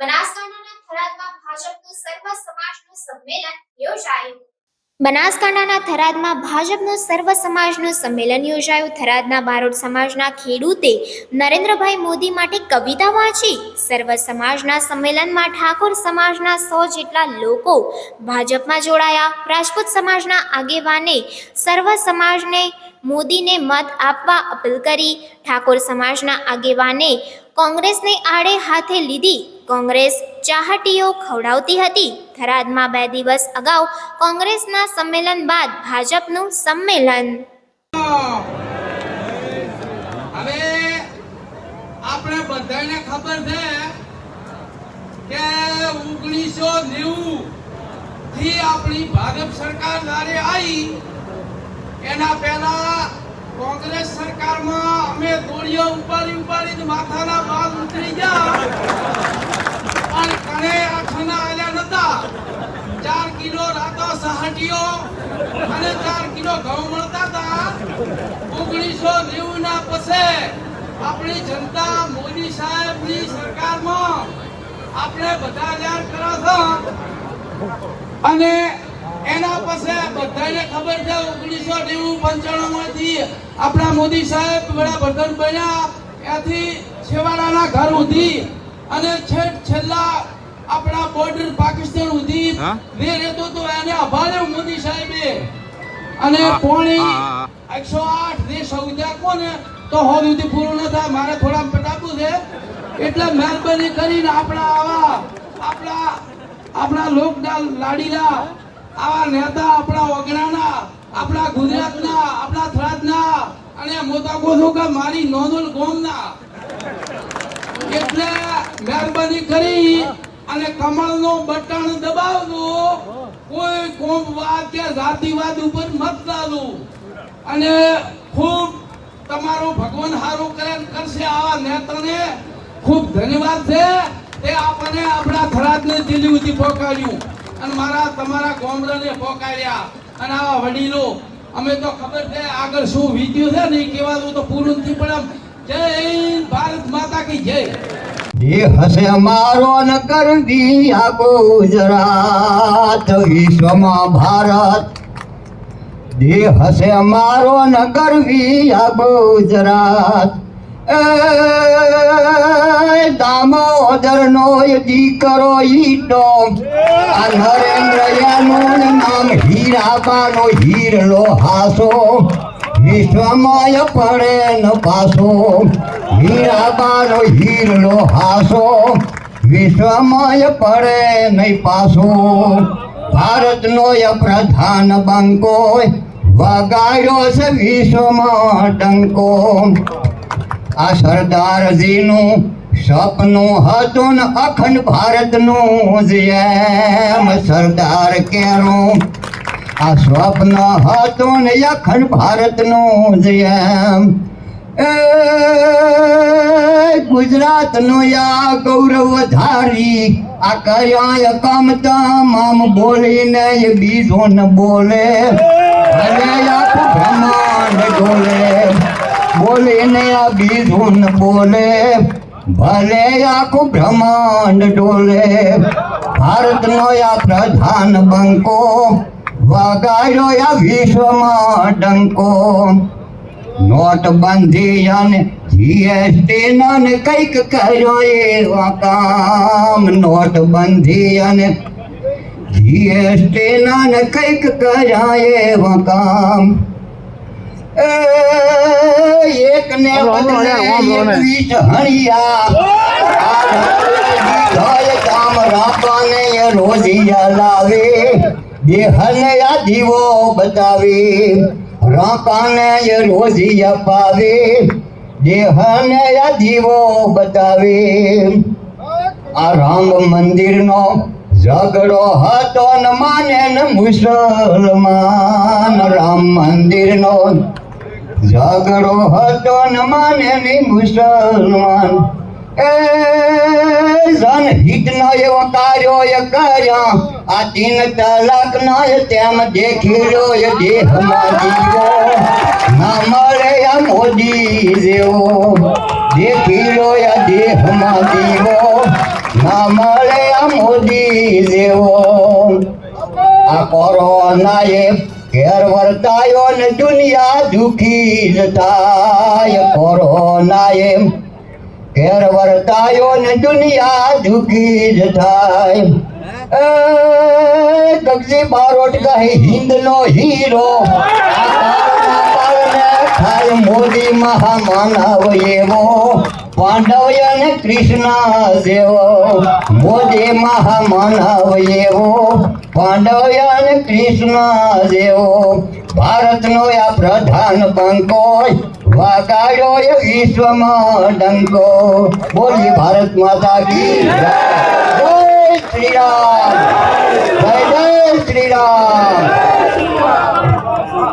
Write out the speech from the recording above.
બનાસકાંઠાના થરાદમાં ભાજપનું સર્વ સમાજનું સંમેલન યોજાયું. બનાસકાંઠાના થરાદમાં ભાજપનું સર્વ સંમેલન યોજાયું. થરાદના બારોટ સમાજના ખેડૂતે નરેન્દ્રભાઈ મોદી માટે કવિતા વાંચી. સર્વ સમાજના સંમેલનમાં ઠાકોર સમાજના સો જેટલા લોકો ભાજપમાં જોડાયા. રાજપૂત સમાજના આગેવાને સર્વ સમાજને મોદીને મત આપવા અપીલ કરી. ઠાકોર સમાજના આગેવાને કોંગ્રેસને આડે હાથે લીધી. કોંગ્રેસ ચાહટીઓ ખવડાવતી હતી. થરાદમાં બે દિવસ અગાઉ કોંગ્રેસના સંમેલન બાદ ભાજપનું સંમેલન. આપણે બધાને ખબર છે કે ઓગણીસો નેવું થી આપણી ભાજપ સરકાર જ્યારે આવી એના પહેલા કોંગ્રેસ સરકારમાં અમે દોડીઓ ઉપાડી ઉપાડીને માથાના બાલ ઉતરી ગયા. પણ કણે આઠના આલ્યા નતા. ચાર કિલો રાતો સહાટીઓ અને ચાર કિલો ઘઉં મળતા હતા. ઓગણીસો નેવું ના પછે આપણી જનતા મોદી સાહેબની સરકારમાં આપણે બધા જાણ કરો છો અને પછી બધાને ખબર છે ઓગણીસો નેવું પંચાણું માંથી આપણા મોદી સાહેબ વડાપ્રધાન બન્યા. ત્યાંથી છેવાડાના ઘર સુધી અને છેક છેલ્લા આપણા બોર્ડર પાકિસ્તાન સુધી હા? રહેતો તો એને અભાડ્યો મોદી સાહેબે. અને પોણી. એકસો આઠ જે સૌદા કોને તો હો સુધી પૂરું ન થાય. મારે થોડા પટાપું છે. એટલે મહેરબાની કરીને આપણા આવા આપણા આપણા લોકડાલ લાડીલા આવા નેતા આપણા ઓગણાના આપણા ગુજરાતના, આપણા થરાદના અને મોટા કહું કે મારી નોંધલ ગોમના. એટલે મહેરબાની કરી અને કમળનો બટન દબાવજો કોઈ કોમવાદ કે જાતિવાદ ઉપર મત લાદો અને ખૂબ તમારો ભગવાન હારું કરે કરશે આવા નેતાને ખૂબ ધન્યવાદ છે. તે આપણને આપણા થરાદને દિલ્હી સુધી પહોંચાડ્યું. અને મારા તમારા ગામડાને પોકાર્યા. અને આવા વડીલો, અમે તો ખબર છે આગળ શું વીત્યું છે ને એ તો પૂરું નથી, પણ જય ભારત માતા કી જય. એ હશે મારો ન કરવી આ ગુજરાત, વિશ્વમાં ભારત. દેહ હશે મારો ન કરવી આ ગુજરાત. દામોદર નો દીકરો ઈટો આ નરેન્દ્ર યાનું નામ હીરાબાનો હીરલો હાસો. વિશ્વમય પડે ન પાસો. હીરાબાનો હીરલો હાસો. વિશ્વમય પડે નહીં પાસો. ભારતનો પ્રધાન બંકો. વગાડ્યો છે વિશ્વમાં ડંકો. આ સરદારજીનું સપનું હતું ને અખંડ ભારતનું જ એમ સરદાર કેરું. આ સ્વપ્ન હતું ને અખંડ ભારતનું જ એમ. એ ગુજરાતનું આ ગૌરવ ધારી, આ કયા કામ તમામ બોલીને બીજો ન બોલે. અને આખું બ્રહ્માંડ ડોલે બોલીને આ બીજું ન બોલે ભલે આખું બ્રહ્માંડ ડોલે ભારતનો આ પ્રધાન બંકો વગાડ્યો આ વિશ્વમાં ડંકો નોટબંધી અને જીએસટી ને કંઈક કર્યો એવા કામ નોટબંધી અને જીએસટી ને કંઈક કર્યા એવા કામ એ એક ને બદલે એકવીસ હણિયા. રોજિયા લાવે. દેહને આ દીવો બતાવે. રાપાને એ રોજિયા પાવે. દેહને આ દીવો બતાવે. આ રામ મંદિરનો ઝઘડો હતો ન માને ન મુસલમાન. રામ મંદિરનો ઝઘડો હતો ન માને ને મુસલમાન. એ જનહિત નો એવો કાર્યો એ કર્યા. આ તીન તલાક નો એ તેમ દેખી લો એ દેહ માજીઓ ના મળે આ મોદી જેવો. દેખી લો એ દેહ માજીઓ ના મળે આ મોદી જેવો. આ કોરોનાએ ઘેર વર્તાયો ને દુનિયા દુખી જ થાય એમ ઘેર વર્તાયો ને દુનિયા દુખી જ થાય. એ ગગજી બારોટ કહે હિન્દનો હીરો. થાય મોદી મહામાનવ એવો. પાંડવ અને કૃષ્ણ જેવો મોદી મહામાનવ એવો પાંડવ અને કૃષ્ણ જેવો, ભારતનો આ પ્રધાન બંકો વાગાડો એ વિશ્વમાં ડંકો. બોલી ભારત માતા કી જય શ્રી રામ. જય જય શ્રી રામ.